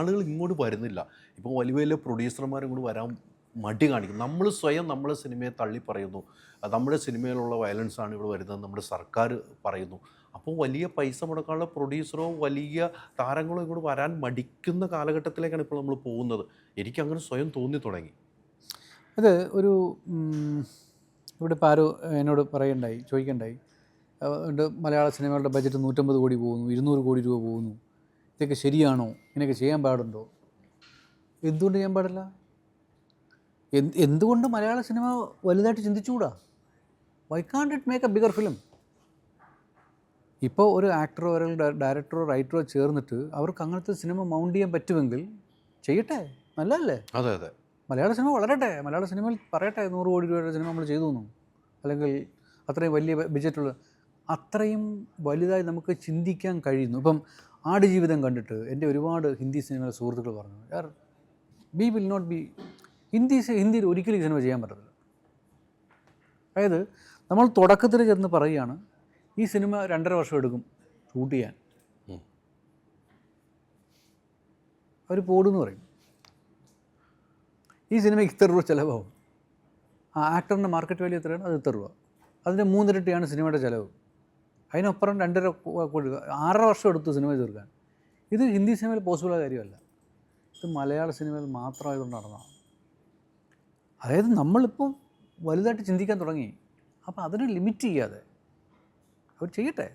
ആളുകൾ ഇങ്ങോട്ട് വരുന്നില്ല. ഇപ്പോൾ വലിയ വലിയ പ്രൊഡ്യൂസർമാരും കൂടി വരാൻ മടി കാണിക്കും. നമ്മൾ സ്വയം നമ്മളെ സിനിമയെ തള്ളി പറയുന്നു നമ്മുടെ സിനിമയിലുള്ള വയലൻസ് ആണ് ഇവിടെ വരുന്നത് നമ്മുടെ സർക്കാർ പറയുന്നു. അപ്പോൾ വലിയ പൈസ മുടക്കാനുള്ള പ്രൊഡ്യൂസറോ വലിയ താരങ്ങളോ ഇങ്ങോട്ട് വരാൻ മടിക്കുന്ന കാലഘട്ടത്തിലേക്കാണ് ഇപ്പോൾ നമ്മൾ പോകുന്നത്. എനിക്കങ്ങനെ സ്വയം തോന്നി തുടങ്ങി. അത് ഒരു ഇവിടെ ഇപ്പോൾ ആരോ എന്നോട് പറയണ്ടായി ചോദിക്കണ്ടായി മലയാള സിനിമകളുടെ ബജറ്റ് നൂറ്റമ്പത് കോടി പോകുന്നു ഇരുന്നൂറ് കോടി രൂപ പോകുന്നു. ഇതൊക്കെ ശരിയാണോ? ഇങ്ങനെയൊക്കെ ചെയ്യാൻ പാടുണ്ടോ? എന്തുകൊണ്ട് ചെയ്യാൻ പാടില്ല? എന്ത് എന്തുകൊണ്ട് മലയാള സിനിമ വലുതായിട്ട് ചിന്തിച്ചുകൂടാ? Why can't it make a bigger film ഇപ്പോൾ ഒരു ആക്ടറോ അല്ലെങ്കിൽ ഡയറക്ടറോ റൈറ്ററോ ചേർന്നിട്ട് അവർക്ക് അങ്ങനത്തെ സിനിമ മൗണ്ട് ചെയ്യാൻ പറ്റുമെങ്കിൽ ചെയ്യട്ടെ? നല്ലതല്ലേ? അതെ അതെ. മലയാള സിനിമ വളരട്ടെ. മലയാള സിനിമയിൽ പറയട്ടെ നൂറ് കോടി രൂപയുടെ സിനിമ നമ്മൾ ചെയ്തു തന്നു അല്ലെങ്കിൽ അത്രയും വലിയ ബഡ്ജറ്റുള്ള അത്രയും വലുതായി നമുക്ക് ചിന്തിക്കാൻ കഴിയുന്നു. ഇപ്പം ആടുജീവിതം കണ്ടിട്ട് എന്റെ ഒരുപാട് ഹിന്ദി സിനിമയിലെ സുഹൃത്തുക്കൾ പറഞ്ഞു യാർ we will not be Hindi ഹിന്ദിയിൽ ഒരിക്കലും ഈ സിനിമ ചെയ്യാൻ പറ്റത്തില്ല. അതായത് നമ്മൾ തുടക്കത്തിൽ ചെന്ന് പറയുകയാണ് ഈ സിനിമ രണ്ടര വർഷം എടുക്കും ഷൂട്ട് ചെയ്യാൻ. അവർ പോടുന്ന് പറയും. ഈ സിനിമയ്ക്ക് ഇത്ര രൂപ ചിലവാകും. ആ ആക്ടറിന്റെ മാർക്കറ്റ് വാല്യൂ എത്രയാണ്? അത് ഇത്ര രൂപ. അതിന്റെ മൂന്നിരട്ടിയാണ് സിനിമയുടെ ചിലവ്. അതിനപ്പുറം രണ്ടര കോടി. ആറര വർഷം എടുത്തു സിനിമ തീർക്കാൻ ഇത് ഹിന്ദി സിനിമയിൽ പോസിബിളായ കാര്യമല്ല. ഇത് മലയാള സിനിമയിൽ മാത്രമായതുകൊണ്ട് നടന്നതാണ്. അതായത് നമ്മളിപ്പം വലുതായിട്ട് ചിന്തിക്കാൻ തുടങ്ങി. അപ്പോൾ അതിനെ ലിമിറ്റ് ചെയ്യാതെ. അവർ ചെയ്യട്ടെ.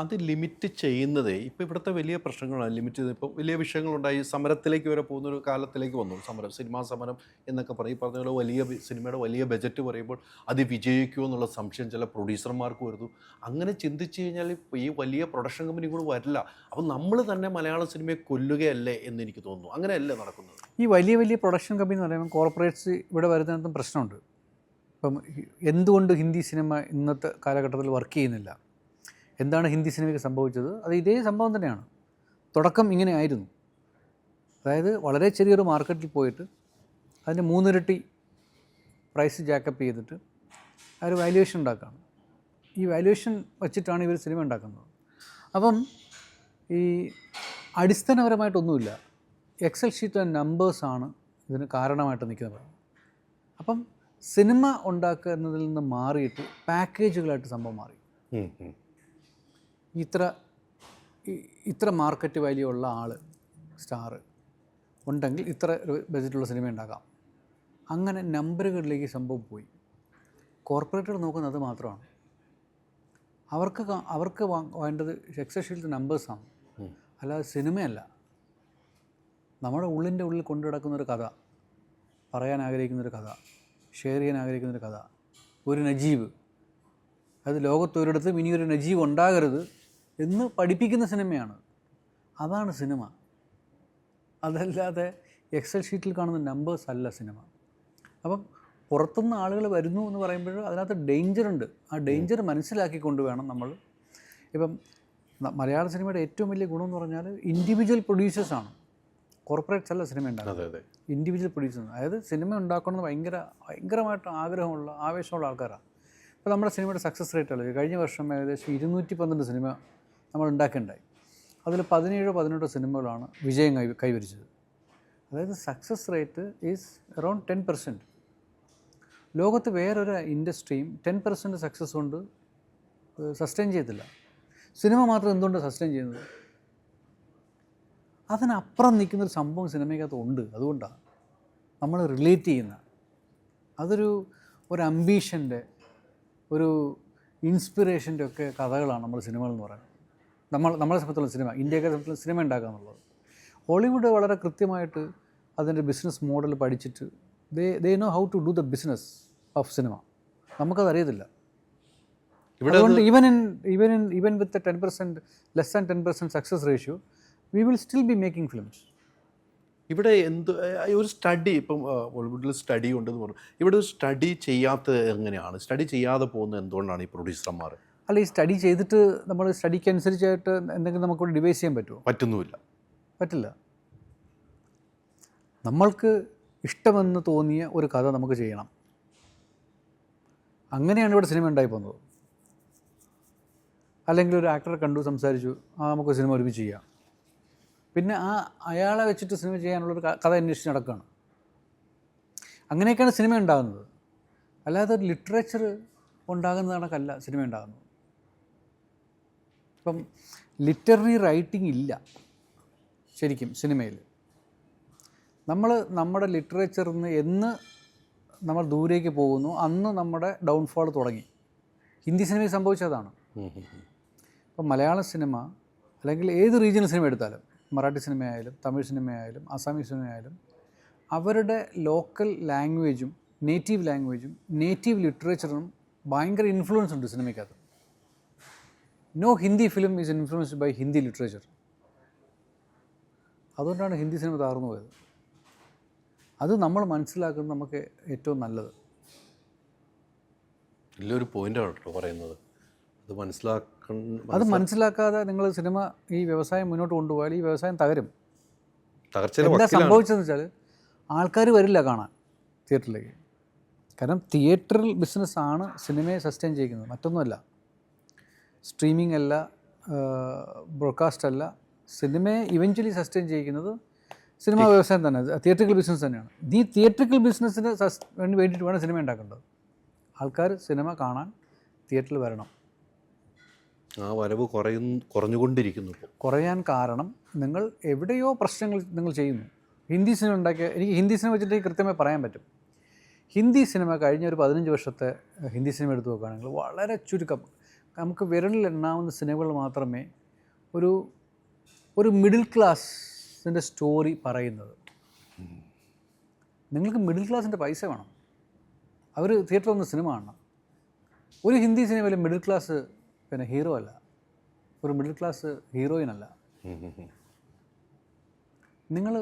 അത് ലിമിറ്റ് ചെയ്യുന്നതേ ഇപ്പോൾ ഇവിടുത്തെ വലിയ പ്രശ്നങ്ങളാണ്. ലിമിറ്റ് ചെയ്ത് ഇപ്പോൾ വലിയ വിഷയങ്ങളുണ്ടായി. സമരത്തിലേക്ക് വരെ പോകുന്നൊരു കാലത്തിലേക്ക് വന്നു. സമരം സിനിമാ സമരം എന്നൊക്കെ പറയും. ഈ പറഞ്ഞ വലിയ സിനിമയുടെ വലിയ ബജറ്റ് പറയുമ്പോൾ അത് വിജയിക്കുമോ എന്നുള്ള സംശയം ചില പ്രൊഡ്യൂസർമാർക്ക് വരുന്നു. അങ്ങനെ ചിന്തിച്ച് കഴിഞ്ഞാൽ ഈ വലിയ പ്രൊഡക്ഷൻ കമ്പനി കൂടെ വരില്ല. അപ്പോൾ നമ്മൾ തന്നെ മലയാള സിനിമയെ കൊല്ലുകയല്ലേ എന്ന് എനിക്ക് തോന്നുന്നു. അങ്ങനെയല്ലേ നടക്കുന്നത്? ഈ വലിയ വലിയ പ്രൊഡക്ഷൻ കമ്പനി എന്ന് പറയുമ്പോൾ കോർപ്പറേറ്റ്സ് ഇവിടെ വരുന്നതിനകത്തും പ്രശ്നമുണ്ട്. ഇപ്പം എന്തുകൊണ്ട് ഹിന്ദി സിനിമ ഇന്നത്തെ കാലഘട്ടത്തിൽ വർക്ക് ചെയ്യുന്നില്ല? എന്താണ് ഹിന്ദി സിനിമയ്ക്ക് സംഭവിച്ചത്? അത് ഇതേ സംഭവം തന്നെയാണ്. തുടക്കം ഇങ്ങനെ ആയിരുന്നു. അതായത് വളരെ ചെറിയൊരു മാർക്കറ്റിൽ പോയിട്ട് അതിന്റെ മൂന്നിരട്ടി പ്രൈസ് ജാക്കപ്പ് ചെയ്തിട്ട് ആ ഒരു വാല്യുവേഷൻ ഉണ്ടാക്കുകയാണ് ഈ വാല്യുവേഷൻ വച്ചിട്ടാണ് ഇവർ സിനിമ ഉണ്ടാക്കുന്നത്. അപ്പം ഈ അടിസ്ഥാനപരമായിട്ടൊന്നുമില്ല. എക്സൽ ഷീറ്റ് ആൻഡ് നമ്പേഴ്സാണ് ഇതിന് കാരണമായിട്ട് നിൽക്കുന്നത്. അപ്പം സിനിമ ഉണ്ടാക്കുന്നതിൽ നിന്ന് മാറിയിട്ട് പാക്കേജുകളായിട്ട് സംഭവം മാറി. ഇത്ര ഇത്ര മാർക്കറ്റ് വാല്യൂ ഉള്ള ആൾ സ്റ്റാർ ഉണ്ടെങ്കിൽ ഇത്ര ബജറ്റുള്ള സിനിമ ഉണ്ടാക്കാം അങ്ങനെ നമ്പറുകളിലേക്ക് സംഭവം പോയി. കോർപ്പറേറ്റുകൾ നോക്കുന്നത് അത് മാത്രമാണ്. അവർക്ക് അവർക്ക് വേണ്ടത് ഷീൽഡ് നമ്പേഴ്സാണ്. അല്ലാതെ സിനിമയല്ല. നമ്മുടെ ഉള്ളിന്റെ ഉള്ളിൽ കൊണ്ടു നടക്കുന്നൊരു കഥ പറയാൻ ആഗ്രഹിക്കുന്നൊരു കഥ ഷെയർ ചെയ്യാൻ ആഗ്രഹിക്കുന്നൊരു കഥ ഒരു നജീബ്. അത് ലോകത്തൊരിടത്തും ഇനിയൊരു നജീബ് ഉണ്ടാകരുത്. എന്ന് പഠിപ്പിക്കുന്ന സിനിമയാണ്. അതാണ് സിനിമ. അതല്ലാതെ എക്സൽ ഷീറ്റിൽ കാണുന്ന നമ്പേഴ്സ് അല്ല സിനിമ. അപ്പം പുറത്തുനിന്ന് ആളുകൾ വരുന്നു എന്ന് പറയുമ്പോൾ അതിനകത്ത് ഡേഞ്ചർ ഉണ്ട്. ആ ഡേഞ്ചർ മനസ്സിലാക്കിക്കൊണ്ട് വേണം നമ്മൾ. ഇപ്പം മലയാള സിനിമയുടെ ഏറ്റവും വലിയ ഗുണം എന്ന് പറഞ്ഞാൽ ഇൻഡിവിജ്വൽ ആണ്. കോർപ്പറേറ്റ്സ് അല്ല സിനിമ ഉണ്ടാക്കുന്നത്. ഇൻഡിവിജ്വൽ പ്രൊഡ്യൂസേഴ്സ് അതായത് സിനിമ ഉണ്ടാക്കണമെന്ന് ഭയങ്കര ഭയങ്കരമായിട്ട് ആഗ്രഹമുള്ള ആവേശമുള്ള ആൾക്കാരാണ്. ഇപ്പോൾ നമ്മുടെ സിനിമയുടെ സക്സസ് റേറ്റ് അല്ലേ? കഴിഞ്ഞ വർഷം ഏകദേശം ഇരുന്നൂറ്റി പന്ത്രണ്ട് സിനിമ നമ്മൾ ഉണ്ടാക്കിയിട്ടുണ്ടായി അതിൽ പതിനേഴോ പതിനെട്ടോ സിനിമകളാണ് വിജയം കൈ കൈവരിച്ചത്. അതായത് success rate is around ten percent ലോകത്ത് വേറൊരു ഇൻഡസ്ട്രിയും ടെൻ പെർസെന്റ് സക്സസ് കൊണ്ട് സസ്റ്റെയിൻ ചെയ്യത്തില്ല സിനിമ മാത്രം എന്തുകൊണ്ട് സസ്റ്റെയിൻ ചെയ്യുന്നത്? അതിനപ്പുറം നിൽക്കുന്നൊരു സംഭവം സിനിമയ്ക്കകത്ത് ഉണ്ട്. അതുകൊണ്ടാണ് നമ്മൾ റിലേറ്റ് ചെയ്യുന്ന. അതൊരു ഒരു അംബീഷന്റെ ഒരു ഇൻസ്പിറേഷന്റെ ഒക്കെ കഥകളാണ് നമ്മൾ സിനിമകൾ എന്ന് പറയുന്നത്. നമ്മൾ നമ്മളെ സംബന്ധിച്ചുള്ള സിനിമ ഇന്ത്യയെ സംബന്ധിച്ചുള്ള സിനിമ ഉണ്ടാക്കുക എന്നുള്ളത് ഹോളിവുഡ് വളരെ കൃത്യമായിട്ട് അതിന്റെ ബിസിനസ് മോഡൽ പഠിച്ചിട്ട് they they know how to do the business of cinema. നമുക്കത് അറിയത്തില്ല. ഇവിടെ അതുകൊണ്ട് even in even in even with ten percent less and ten percent success ratio we will still be making films ഇവിടെ എന്ത് ഒരു study ഇപ്പം ഹോളിവുഡിൽ study ഉണ്ടെന്ന് പറഞ്ഞു. ഇവിടെ ഒരു സ്റ്റഡി ചെയ്യാത്തത് എങ്ങനെയാണ്? സ്റ്റഡി ചെയ്യാതെ പോകുന്നത് എന്തുകൊണ്ടാണ് ഈ പ്രൊഡ്യൂസർമാർ അല്ല ഈ സ്റ്റഡി ചെയ്തിട്ട് നമ്മൾ സ്റ്റഡിക്ക് അനുസരിച്ചായിട്ട് എന്തെങ്കിലും നമുക്ക് ഡിവൈസ് ചെയ്യാൻ പറ്റുമോ? പറ്റുന്നുമില്ല. പറ്റില്ല. നമ്മൾക്ക് ഇഷ്ടമെന്ന് തോന്നിയ ഒരു കഥ നമുക്ക് ചെയ്യണം. അങ്ങനെയാണ് ഇവിടെ സിനിമ ഉണ്ടായി പോകുന്നത്. അല്ലെങ്കിൽ ഒരു ആക്ടറെ കണ്ടു സംസാരിച്ചു ആ നമുക്ക് സിനിമ ഒരുമിച്ച് ചെയ്യാം. പിന്നെ ആ അയാളെ വെച്ചിട്ട് സിനിമ ചെയ്യാനുള്ളൊരു കഥ അന്വേഷിച്ച് നടക്കുകയാണ് അങ്ങനെയൊക്കെയാണ് സിനിമ ഉണ്ടാകുന്നത്. അല്ലാതെ ഒരു ലിറ്ററേച്ചർ ഉണ്ടാകുന്ന കണക്കല്ല സിനിമ ഉണ്ടാകുന്നത്. ഇപ്പം ലിറ്റററി റൈറ്റിംഗ് ഇല്ല ശരിക്കും സിനിമയിൽ. നമ്മൾ നമ്മുടെ ലിറ്ററേച്ചറിൽ നിന്ന് എന്ന് നമ്മൾ ദൂരേക്ക് പോകുന്നു അന്ന് നമ്മുടെ ഡൗൺഫോൾ തുടങ്ങി. ഹിന്ദി സിനിമയിൽ സംഭവിച്ചതാണ്. ഇപ്പം മലയാള സിനിമ അല്ലെങ്കിൽ ഏത് റീജിയണൽ സിനിമ എടുത്താലും മറാഠി സിനിമയായാലും തമിഴ് സിനിമയായാലും അസാമീസ് സിനിമയായാലും അവരുടെ ലോക്കൽ ലാംഗ്വേജും നേറ്റീവ് ലാംഗ്വേജും നേറ്റീവ് ലിറ്ററേച്ചറും ഭയങ്കര ഇൻഫ്ലുവൻസ് ഉണ്ട് സിനിമയ്ക്കകത്ത്. No Hindi film is influenced by Hindi literature അതുകൊണ്ടാണ് ഹിന്ദി സിനിമ താർന്നു പോയത്. അത് നമ്മൾ മനസ്സിലാക്കുന്നത് നമുക്ക് ഏറ്റവും നല്ലത്. വലിയൊരു പോയിന്റാണ് കേട്ടോ പറയുന്നത്. അത് മനസ്സിലാക്കുന്ന അത് മനസ്സിലാക്കാതെ നിങ്ങൾ സിനിമ ഈ വ്യവസായം മുന്നോട്ട് കൊണ്ടുപോയാൽ ഈ വ്യവസായം തകരും. എന്താ സംഭവിച്ചതെന്ന് വെച്ചാൽ ആൾക്കാർ വരില്ല കാണാൻ തിയേറ്ററിലേക്ക് കാരണം തിയേറ്ററിൽ ബിസിനസ്സാണ് സിനിമയെ സസ്റ്റെയിൻ ചെയ്യുന്നത്. മറ്റൊന്നുമല്ല. സ്ട്രീമിംഗ് അല്ല ബ്രോഡ്കാസ്റ്റ് അല്ല സിനിമയെ ഇവഞ്ച്വലി സസ്റ്റെയിൻ ചെയ്യിക്കുന്നത് സിനിമ വ്യവസായം തന്നെ തിയേറ്ററിക്കൽ ബിസിനസ് തന്നെയാണ്. ഈ തിയേറ്ററിക്കൽ ബിസിനസ്സിന് സസ് വേണ്ടി വേണ്ടിയിട്ട് വേണം സിനിമ ഉണ്ടാക്കേണ്ടത്. ആൾക്കാർ സിനിമ കാണാൻ തിയേറ്ററിൽ വരണം. ആ വരവ് കുറയുന്നു കുറഞ്ഞുകൊണ്ടിരിക്കുന്നു കുറയാൻ കാരണം നിങ്ങൾ എവിടെയോ പ്രശ്നങ്ങൾ നിങ്ങൾ ചെയ്യുന്നു. ഹിന്ദി സിനിമ ഉണ്ടാക്കിയ എനിക്ക് ഹിന്ദി സിനിമ വെച്ചിട്ട് കൃത്യമായി പറയാൻ പറ്റും. ഹിന്ദി സിനിമ കഴിഞ്ഞ ഒരു പതിനഞ്ച് വർഷത്തെ ഹിന്ദി സിനിമ എടുത്തു നോക്കുകയാണെങ്കിൽ വളരെ ചുരുക്കം നമുക്ക് വിരലിൽ എണ്ണാവുന്ന സിനിമകൾ മാത്രമേ ഒരു ഒരു മിഡിൽ ക്ലാസ്സിന്റെ സ്റ്റോറി പറയുന്നത്. നിങ്ങൾക്ക് മിഡിൽ ക്ലാസ്സിന്റെ പൈസ വേണം. അവർ തിയേറ്ററിൽ വന്ന സിനിമ കാണണം. ഒരു ഹിന്ദി സിനിമയിൽ മിഡിൽ ക്ലാസ് പിന്നെ ഹീറോ അല്ല. ഒരു മിഡിൽ ക്ലാസ് ഹീറോയിൻ അല്ല. നിങ്ങൾ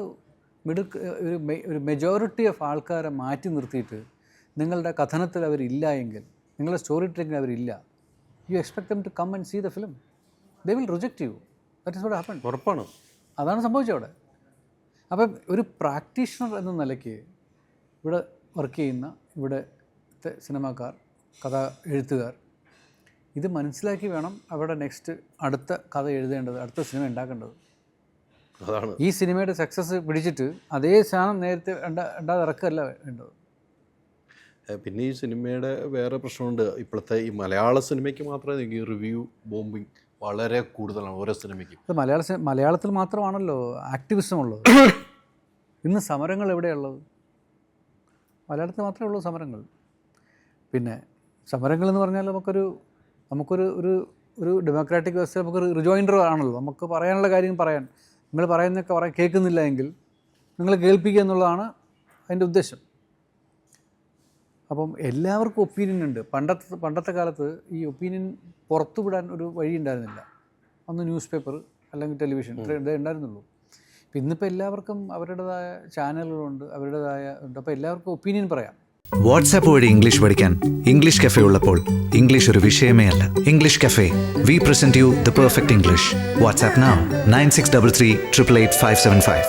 മിഡിൽ ഒരു ഒരു മെജോറിറ്റി ഓഫ് ആൾക്കാരെ മാറ്റി നിർത്തിയിട്ട് നിങ്ങളുടെ കഥനത്തിൽ അവരില്ല എങ്കിൽ നിങ്ങളുടെ സ്റ്റോറി ടെല്ലിങ്ങിൽ അവരില്ല you expect them to come and see the film they will reject you that is what happen ഉറപ്പാണ്. അതാണ് സംഭവിച്ചത് അവിടെ. അപ്പം ഒരു പ്രാക്ടീഷണർ എന്ന നിലയ്ക്ക് ഇവിടെ വർക്ക് ചെയ്യുന്ന ഇവിടെ സിനിമാക്കാർ കഥ എഴുത്തുകാർ ഇത് മനസ്സിലാക്കി വേണം അവിടെ നെക്സ്റ്റ് അടുത്ത കഥ എഴുതേണ്ടത് അടുത്ത സിനിമ ഉണ്ടാക്കേണ്ടത്. അതാണ്. ഈ സിനിമയുടെ സക്സസ് പിടിച്ചിട്ട് അതേ സാധനം നേരത്തെ രണ്ടാ രണ്ടാമത് ഇറക്കല്ല വേണ്ടത്. പിന്നെ ഈ സിനിമയുടെ വേറെ പ്രശ്നമുണ്ട്. ഇപ്പോഴത്തെ ഈ മലയാള സിനിമയ്ക്ക് മാത്രമേ ഈ റിവ്യൂ ബോംബിങ് വളരെ കൂടുതലാണ് ഓരോ സിനിമയ്ക്കും. മലയാള മലയാളത്തിൽ മാത്രമാണല്ലോ ആക്ടിവിസം ഉള്ളത്. ഇന്ന് സമരങ്ങൾ എവിടെയുള്ളത്? മലയാളത്തിൽ മാത്രമേ ഉള്ളൂ സമരങ്ങൾ. പിന്നെ സമരങ്ങൾ എന്ന് പറഞ്ഞാൽ നമുക്കൊരു നമുക്കൊരു ഒരു ഒരു ഡെമോക്രാറ്റിക് വ്യവസ്ഥ നമുക്കൊരു റിജോയിൻഡർ ആണല്ലോ. നമുക്ക് പറയാനുള്ള കാര്യം പറയാൻ. നിങ്ങൾ പറയുന്നതൊക്കെ പറയാൻ കേൾക്കുന്നില്ല എങ്കിൽ നിങ്ങൾ കേൾപ്പിക്കുക എന്നുള്ളതാണ് അതിന്റെ ഉദ്ദേശം. അപ്പം എല്ലാവർക്കും ഒപ്പീനിയൻ ഉണ്ട്. പണ്ടത്തെ പണ്ടത്തെ കാലത്ത് ഈ ഒപ്പീനിയൻ പുറത്തുവിടാൻ ഒരു വഴി ഉണ്ടായിരുന്നില്ല. അന്ന് ന്യൂസ് പേപ്പർ അല്ലെങ്കിൽ ടെലിവിഷൻ ഇത്രേ ഇതേ ഉണ്ടായിരുന്നുള്ളൂ. ഇപ്പം ഇന്നിപ്പോൾ എല്ലാവർക്കും അവരുടേതായ ചാനലുകളുണ്ട് അവരുടേതായ ഉണ്ട്. അപ്പോൾ എല്ലാവർക്കും ഒപ്പീനിയൻ പറയാം. വാട്സാപ്പ് വഴി ഇംഗ്ലീഷ് പഠിക്കാൻ ഇംഗ്ലീഷ് കഫേ ഉള്ളപ്പോൾ ഇംഗ്ലീഷ് ഒരു വിഷയമേ അല്ല. English cafe we present you the perfect English WhatsApp nine six double three triple eight five seven five